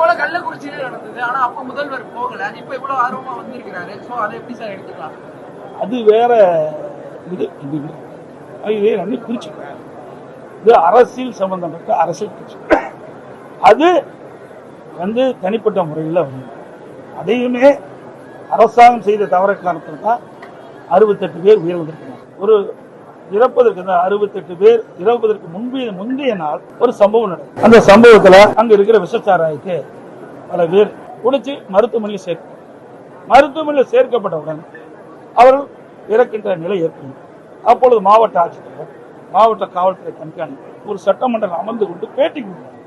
போல கள்ளக்குறிச்சியில நடந்தது. ஆனா அப்ப முதல்வர் போகல. இப்ப இவ்வளவு ஆர்வமா வந்திருக்கிறாரு. சோ அதை எப்படி சார் எடுத்துக்கலாம்? அது வேற இது இது வேற. அது இது இது அரசியல் சம்பந்தப்பட்ட அரசியல் பிரச்சனை அது வந்து தனிப்பட்ட முறையில் வந்து. அதையுமே அரசாங்கம் செய்த தவற காரணத்தில் தான் அறுபத்தெட்டு பேர் உயிரிழந்திருக்கிறாங்க ஒரு இறப்பதற்கு அறுபத்தெட்டு பேர் இறப்பதற்கு முன்பே முந்தைய நாள் ஒரு சம்பவம் நடக்கும் அந்த சம்பவத்துல அங்க இருக்கிற விஷச்சாராயத்தை பல பேர் குடிச்சு மருத்துவமனையில் சேர்க்க மருத்துவமனையில் சேர்க்கப்பட்டவுடன் அவர்கள் இறக்கின்ற நிலை ஏற்படும் அப்பொழுது மாவட்ட ஆட்சித்தலைவர் மாவட்ட காவல்துறை கண்காணிப்பு ஒரு சட்டமன்றம் அமர்ந்து கொண்டு பேட்டி கொடுத்தார்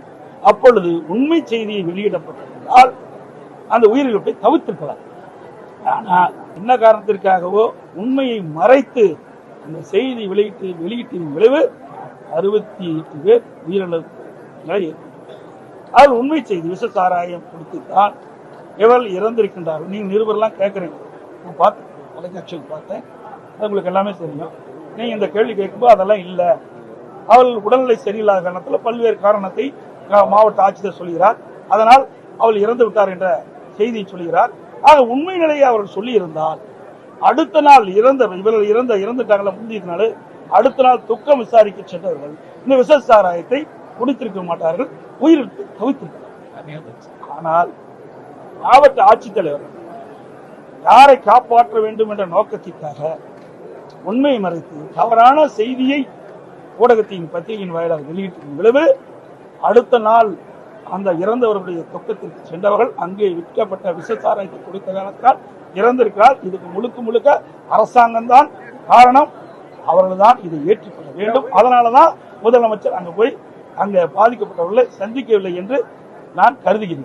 அப்பொழுது உண்மை செய்தியை வெளியிடப்பட்டிருந்தால் அந்த உயிரிழப்பை தவிர்த்திருக்கலாம். ஆனால் என்ன காரணத்திற்காகவோ உண்மையை மறைத்து அந்த செய்தி வெளியிட்டு வெளியீட்டின் விளைவு அறுபத்தி எட்டு பேர் உயிரிழப்பு நிலை அது உண்மை செய்தி விஷசாராயம் குடித்துத்தான் எவள் இறந்திருக்கின்றார்கள் நீங்க நிருபர்லாம் கேட்குறீங்க. நான் பார்த்தேன். தொலைக்காட்சியில் பார்த்தேன். அது உங்களுக்கு எல்லாமே தெரியும். நீங்க இந்த கேள்வி கேட்கும்போது அதெல்லாம் இல்லை. அவள் உடல்நிலை சரியில்லாத காரணத்தில் பல்வேறு காரணத்தை மாவட்ட ஆட்சியர் சொல்கிறார். அதனால் அவள் இறந்து விட்டார் என்ற செய்தியை சொல்கிறார். ஆக உண்மை நிலையை அவர்கள் சொல்லியிருந்தால் அடுத்த நாள் இறந்த இவர்கள் இறந்த இறந்துட்டாங்கள முந்தைய நாள் அடுத்த நாள் துக்கம் விசாரிக்க சென்றவர்கள் இந்த விஷ சாராயத்தை குடித்திருக்க மாட்டார்கள் உயிரிழப்பு தவிர்த்திருக்கிறார் ஆனால் மாவட்ட ஆட்சித்தலைவர் யாரை காப்பாற்ற வேண்டும் என்ற நோக்கத்திற்காக உண்மையை மறைத்து தவறான செய்தியை ஊடகத்தின் பத்திரிகையின் வாயிலாக வெளியிட்டிருக்கும் விளைவு அடுத்த நாள் அந்த இறந்தவர்களுடைய தொக்கத்திற்கு சென்றவர்கள் அங்கே விற்கப்பட்ட விஷசாராயத்தை கொடுத்த காரணத்தால் இறந்திருக்கிறார். இதுக்கு முழுக்க முழுக்க அரசாங்கம் தான் காரணம். அவர்கள் தான் இதை ஏற்றுக்கொள்ள வேண்டும். அதனாலதான் முதலமைச்சர் அங்கே போய் அங்கே பாதிக்கப்பட்டவர்களை சந்திக்கவில்லை என்று நான் கருதுகிறேன்.